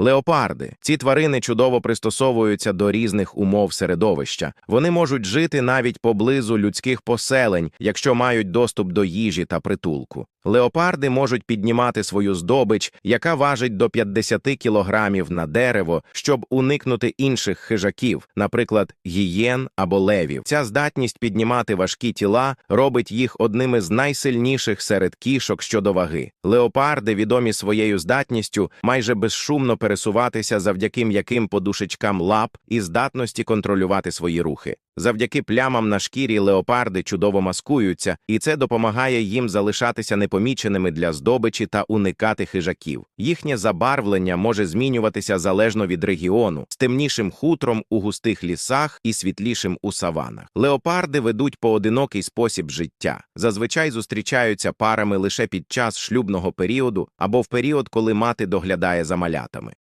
Леопарди. Ці тварини чудово пристосовуються до різних умов середовища. Вони можуть жити навіть поблизу людських поселень, якщо мають доступ до їжі та притулку. Леопарди можуть піднімати свою здобич, яка важить до 50 кілограмів на дерево, щоб уникнути інших хижаків, наприклад, гієн або левів. Ця здатність піднімати важкі тіла робить їх одними з найсильніших серед кішок щодо ваги. Леопарди відомі своєю здатністю майже безшумно пересуватися завдяки м'яким подушечкам лап і здатності контролювати свої рухи. Завдяки плямам на шкірі леопарди чудово маскуються, і це допомагає їм залишатися непоміченими для здобичі та уникати хижаків. Їхнє забарвлення може змінюватися залежно від регіону, з темнішим хутром у густих лісах і світлішим у саванах. Леопарди ведуть поодинокий спосіб життя. Зазвичай зустрічаються парами лише під час шлюбного періоду або в період, коли мати доглядає за малятами.